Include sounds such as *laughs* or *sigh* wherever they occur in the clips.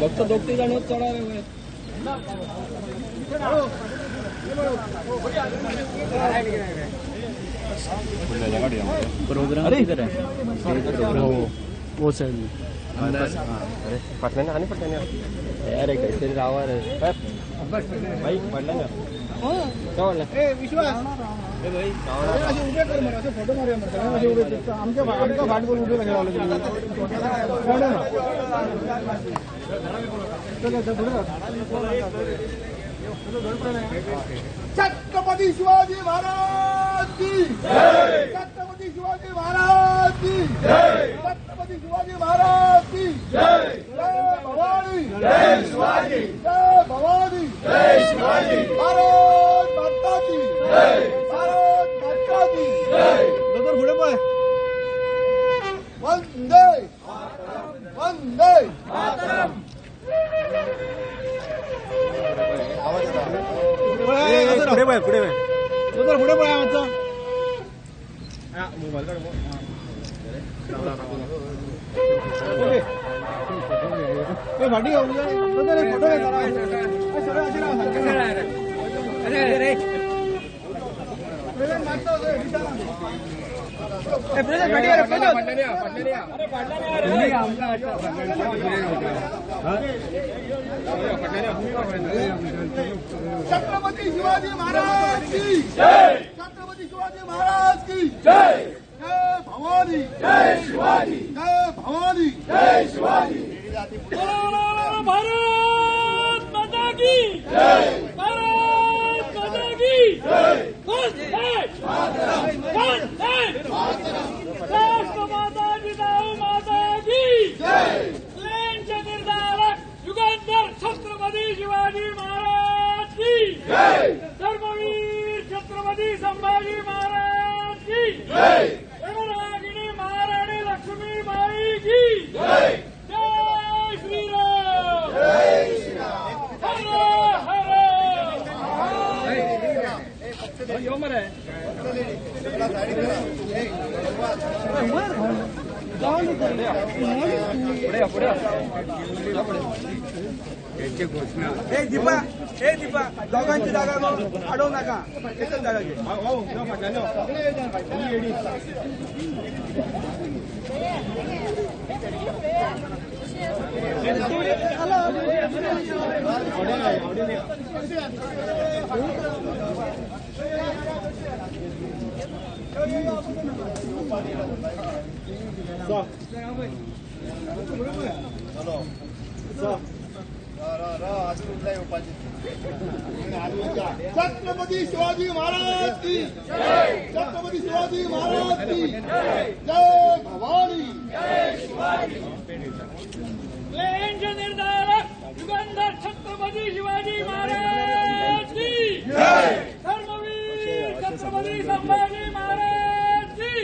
भक्त दोघे जण चढा प्रोग्राम है? वो वो हाँ, अरे पढ़ लेना आने पढ़ लेना यार एक रावर है। भाई पढ़ लेना क्या बोल रहा है विश्वास। फोटो मारूया आमच्या आमच्या छत्रपती शिवाजी महाराज की छत्रपती शिवाजी महाराज की छत्रपती शिवाजी महाराज की ¡Ah, छत्रपती शिवाजी महाराज की जय छत्रपती शिवाजी महाराज की जय जय भवानी जय शिवाजी जय भवानी जय शिवाजी भारत माता की भारत माता की कौन ए दीपा ए दीपा दोघांची जागा मग अडवू नका एकच जागा घे छत्रपती शिवाजी महाराज की छत्रपती शिवाजी महाराज की जय. भवानी. निर्धारक युगंधर छत्रपती शिवाजी महाराज की धर्मवीर छत्रपती संभाजी महाराज की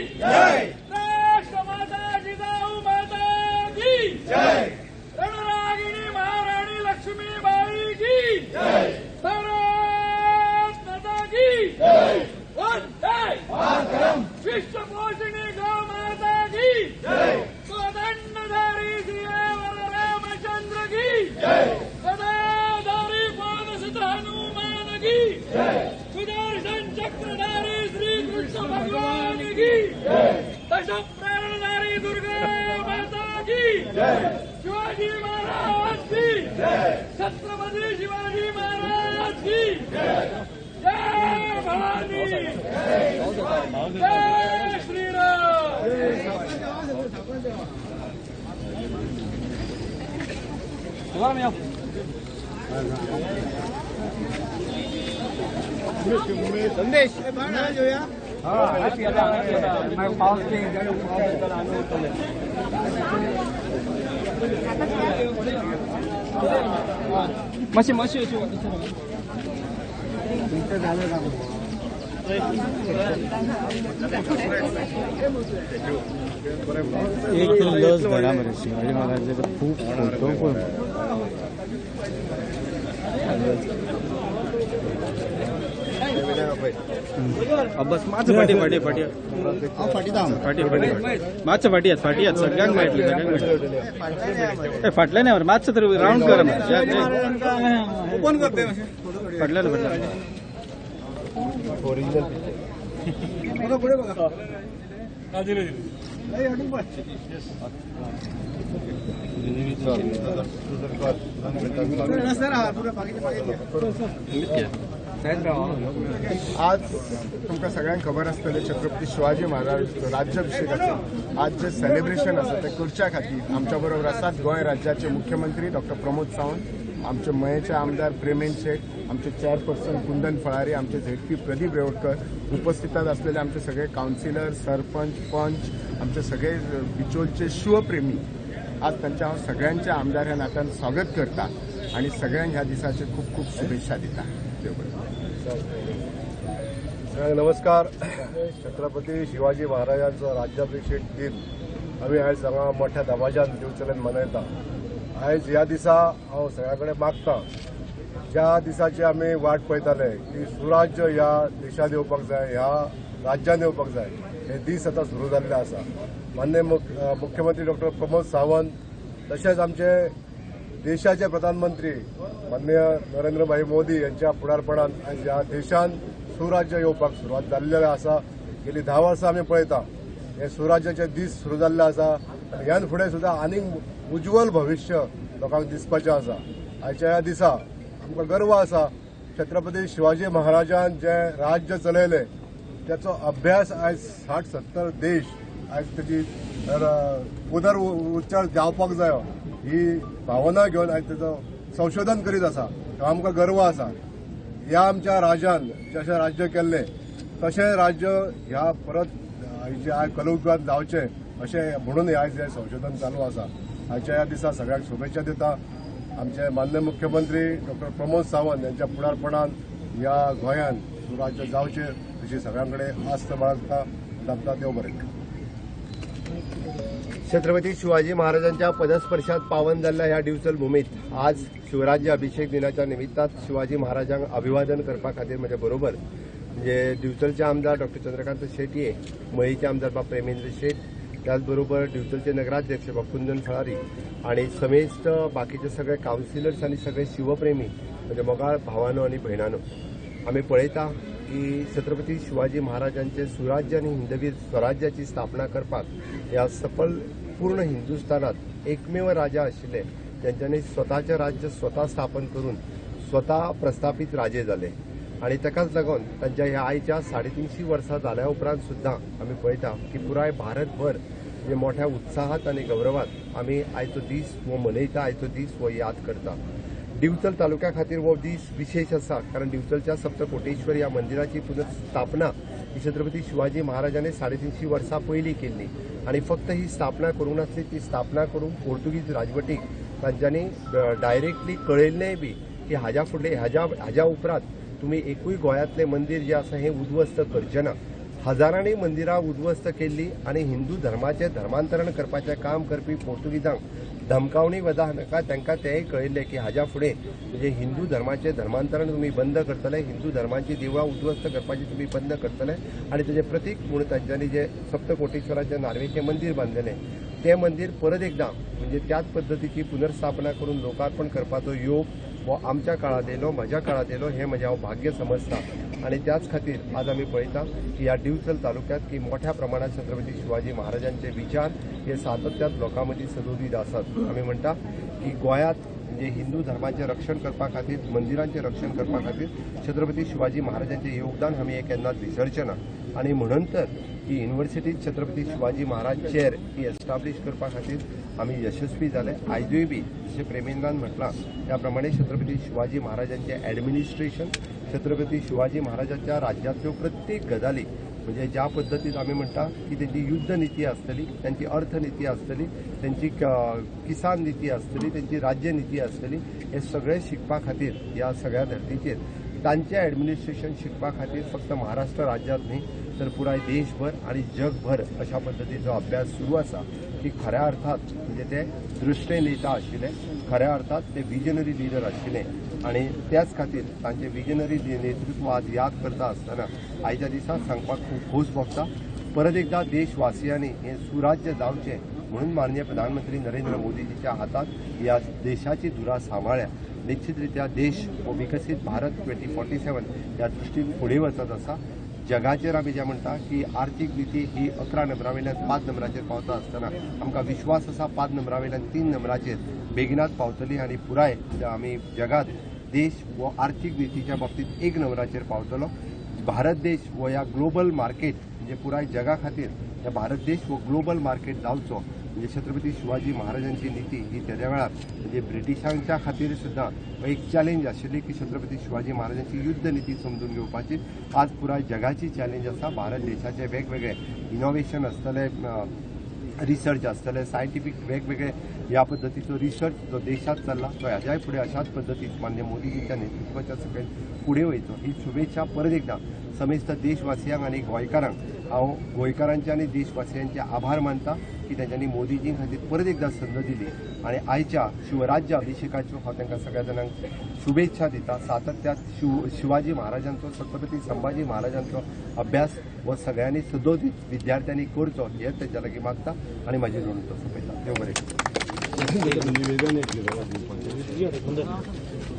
राष्ट्रमाता जिजाऊ माता की रणरागिणी महाराणी लक्ष्मीबाई की भारत माता की वंदे विश्वपोषिणी गौ माता की कोदंडधारी सियावर रामचंद्र की सदाधारी पवन हनुमान की सुदर्शन चक्रधारी श्री कृष्ण भगवान की। दश प्रेरणाधारी दुर्गा माता की। शिवाजी महाराज की। छत्रपती शिवाजी महाराज की। जय भवानी। जय श्रीराम। संदेश मशी मशी अशी एक तर लस धरा मरे शिवाजी महाराजाचा खूप फोटो पण अब्बास माझं फाटी फाटी फाटी फाटी फाटी मागचं फाटी आहेत फाटी आहेत. सगळ्यांक मेळटली सगळ्यांक मेळटली फाटले नाही मातसं तरी राऊंड कर ओपन करते. फाटल्यानं फाटल्यानं ओरिजिनल आज तुमकां सगळ्यांक खबर आसतलें छत्रपती शिवाजी महाराज राज्याभिषेकाचें आज जे सेलिब्रेशन आसा तें करच्या खातीर आमच्या बरोबर आसात गोंय राज्याचे मुख्यमंत्री डॉक्टर प्रमोद सावंत आमचे मयेचे आमदार प्रेमेन शेख आमचे चेअरपर्सन कुंदन फळारी आमचे झेडपी प्रदीप रेवडकर उपस्थितात असलेले आमचे सगळे काउन्सिलर सरपंच पंच आमचे सगळे बिचोलचे शिवप्रेमी. आज त्यांच्या हांव सगळ्यांच्या आमदार ह्या नात्यान स्वागत करता आणि सगळ्यांक ह्या दिसाचे खूप खूप शुभेच्छा दिता देव बरें. नमस्कार. छत्रपती शिवाजी महाराजांचो राज्याभिषेक दिन. आमी आयज हांगा मोठ्या दबाज्यान दिवचल्यान मनयता. आयज ह्या दिसा हांव सगळ्या कडेन मागता. ज्या दिसाची आमी वाट पळयताले की सुराज्य ह्या देशांत येवपाक जाय ह्या राज्यांत येवपाक जाय हे दीस आतां सुरू जाल्ले आसा. मान्य मुख्यमंत्री डॉक्टर प्रमोद सावंत तशेंच आमचे देशाचे प्रधानमंत्री माननीय नरेंद्रभाई मोदी यांच्या फुडारपणान आज ह्या देशान सुराज्य येवपाक सुरवात जाल्लेली आसा. गेली धा वर्सां आमी पळयता. हे सुराज्याचे दीस सुरू जाल्ले आसा. आनी ह्यान फुडें सुद्दां आनीक उज्वल भविश्य लोकांक दिसपाचें आसा. आयच्या ह्या दिसा आमकां गर्व आसा. छत्रपती शिवाजी महाराजान जे राज्य चलयले त्याचो अभ्यास आयज साठ सत्तर देश आयज तेजी उदर उच्चार जावपाक जायो. ही भावना घेवन आयज तेजो संशोधन करीत आसा तो आमकां गर्व आसा ह्या आमच्या राजान जशें राज्य केल्लें तशें राज्य ह्या परत आयचे आय कलयुगांत जावचें अशें म्हणून आयज हें संशोधन चालू आसा आयच्या ह्या दिसा सगळ्यांक शुभेच्छा दिता. आमचे मान्य मुख्यमंत्री डॉक्टर प्रमोद सावंत यांच्या फुडारपणान ह्या गोंयांत सुराज्य जावचें अशी सगळ्यां कडेन आस्त बाळगता. दाबता देव बरें. छत्रपती शिवाजी महाराजांच्या पदस्पर्शात पावन जाल्ल्या ह्या डिवचल भूमीत. आज शिवराज्य अभिषेक दिनाच्या निमित्तात शिवाजी महाराजांक अभिवादन करपा खातीर म्हज्या बरोबर. म्हणजे दिवचलचे आमदार डॉक्टर चंद्रकांत शेटये मयेचे आमदार बाब प्रेमेंद्र शेट त्याचबरोबर दिवचलचे नगराध्यक्ष बाब कुंदन फळारी आणि समेस्त बाकीचे सगळे काउन्सिलर्स आणि सगळे शिवप्रेमी म्हणजे मोगाळ भावानो आणि भयणानो आम्ही पळयता की छत्रपती शिवाजी महाराजांचे सुराज्य आणि हिंदवी स्वराज्याची स्थापना करपाक ह्या सफल पूर्ण हिंदुस्थानात एकमेव राजा आशिल्ले. त्यांच्यानी स्वताचें राज्य स्वता स्थापन करून स्वता प्रस्थापित राजे झाले. आणि ताकाच लागून तांच्या ह्या आयच्या साडेतीनशी वर्सां जाल्या उपरांत सुद्दां आमी पळयता की पुराय भारतभर जे मोठ्या उत्साहात आणि गौरवात आमी आयचो दीस हो मनयता आयचो दीस हो याद करता. दिवचल तालुक्या खातीर हो दीस विशेष आसा कारण दिवचलच्या सप्तकोटेश्वर ह्या मंदिराची पुनर्स्थापना ही छत्रपती शिवाजी महाराजांनी साडेतीनशी वर्सां पयलीं केल्ली आणि फक्त ही स्थापना करूंक नासली ती स्थापना करून पोर्तुगीज राजवटीक तांच्यांनी डायरेक्टली कळयल्लेंय बी की हाज्या फुडले हाज्या हाज्या उपरांत तुमी एकूय गोंयांतलें मंदीर जें आसा हें उद्ध्वस्त करचें ना. हजारांनी मंदिरां उद्ध्वस्त केल्ली आणि हिंदू धर्माचें धर्मांतरण करपाचें काम करपी पोर्तुगीजांक धमकावणी वदा नाका तांकां तेंय कळयल्लें की हाज्या फुडें म्हणजे हिंदू धर्माचें धर्मांतरण तुमी बंद करतले हिंदू धर्माची देवळां उद्ध्वस्त करपाची तुमी बंद करतले आणि तेजें प्रतीक म्हूण तांच्यांनी जें सप्तकोटेश्वराचें नार्वेचें मंदीर बांदलेलें तें मंदीर परत एकदां म्हणजे त्याच पद्दतीची पुनर्स्थापना करून लोकार्पण करपाचो योग हो आमच्या काळात येयलो म्हज्या काळात येयलो हें म्हजें हांव भाग्य समजता. आणि त्याच खातीर आज आमी पळयता की ह्या दिवचल तालुक्यात की मोठ्या प्रमाणात छत्रपती शिवाजी महाराजांचे विचार हे सातत्यात लोकां मदीं सदोदीत आसात आमी म्हणटा की गोंयांत म्हणजे हिंदू धर्माचें रक्षण करपा खातीर मंदिरांचें रक्षण करपा खातीर छत्रपती शिवाजी महाराजांचें योगदान आमी हे केन्नाच विसरचें ना. आनी म्हणून तर ही युनिव्हर्सिटी छत्रपती शिवाजी महाराज चेअर ही एस्टाब्लीश करपा खातीर आमी यशस्वी जाले आयजूय बी जशें प्रेमेंद्रान म्हटलां त्या प्रमाणे छत्रपती शिवाजी महाराजांचें ॲडमिनिस्ट्रेशन छत्रपती शिवाजी महाराजांच्या राज्यातल्यो प्रत्येक गजाली म्हणजे ज्या पद्दतीन आमी म्हणटा की त्यांची युद्ध निती आसतली त्यांची अर्थनिती आसतली त्यांची किसान निती आसतली त्यांची राज्य निती आसतली हे सगळे शिकपा खातीर ह्या सगळ्या धर्तीचेर तांचें ॲडमिनिस्ट्रेशन शिकपा खातीर फक्त महाराष्ट्र राज्यांत न्ही तर पुराय देशभर आणि जगभर अशा पद्दतीचो अभ्यास सुरू आसा की खऱ्या अर्थात म्हणजे ते दृश्टे नेता आशिल्ले खऱ्या अर्थात ते विजनरी लिडर आशिल्ले आणि त्याच खातीर तांचे विजनरी नेतृत्व आज याद करता आसतना आयच्या दिसा सांगपाक खूब खोस भोगता. परत एकदा देशवासियांनी हे सुराज्य जावचें म्हणून माननीय प्रधानमंत्री नरेंद्र मोदीजीच्या हातात या देशाची धुरा सांभाळ्या. निश्चितरित्या देश हो विकसीत भारत ट्वेंटी फोर्टी सेवन ह्या दृश्टीन फुडें वचत आसा जगाचेर आमी जें म्हणटा की आर्थीक नीती ही अकरा नंबरा वयल्यान पांच नंबराचेर पावता आसतना आमकां विश्वास आसा पांच नंबरा वयल्यान तीन नंबराचेर बेगिनात पावतली आनी पुराय आमी जगात देश हो आर्थीक नितीच्या बाबतींत एक नंबराचेर पावतलो. भारत देश हो ह्या ग्लोबल मार्केट म्हणजे पुराय जगा खातीर ह्या भारत देश हो ग्लोबल मार्केट जावचो म्हणजे छत्रपती शिवाजी महाराजांची नीती ही त्या वेळार म्हणजे ब्रिटिशांच्या खातीर सुद्दां एक चॅलेंज आशिल्ली की छत्रपती शिवाजी महाराजांची युद्ध नीती समजून घेवपाची. आज पुराय जगाची चॅलेंज आसा. भारत देशाचे वेगवेगळे इनोव्हेशन आसतले रिसर्च आसतले सायंटिफीक वेगवेगळे ह्या पद्दतीचो रिसर्च जो देशात चालला तो हाज्याय फुडें अशाच पद्दतीन मान्य मोदीजीच्या नेतृत्वाच्या सकयल फुडें वयचो. ही शुभेच्छा परत एकदा समेस्त देशवासियांक आनी गोंयकारांक. हांव गोंयकारांचे आनी देशवासियांचे आभार मानता की तेंच्यांनी मोदीजी खातीर परत एकदा संद दिली. आनी आयच्या शिवराज्य अभिषेकाच्यो हांव तांकां सगळ्या जाणांक शुभेच्छा दिता. सातत्यात शिव शिवाजी महाराजांचो छत्रपती संभाजी महाराजांचो अभ्यास हो सगळ्यांनी सदोदीत विद्यार्थ्यांनी करचो हें तेंच्या लागीं मागता आनी म्हाजी नोंद सोंपयता देव बरें *laughs*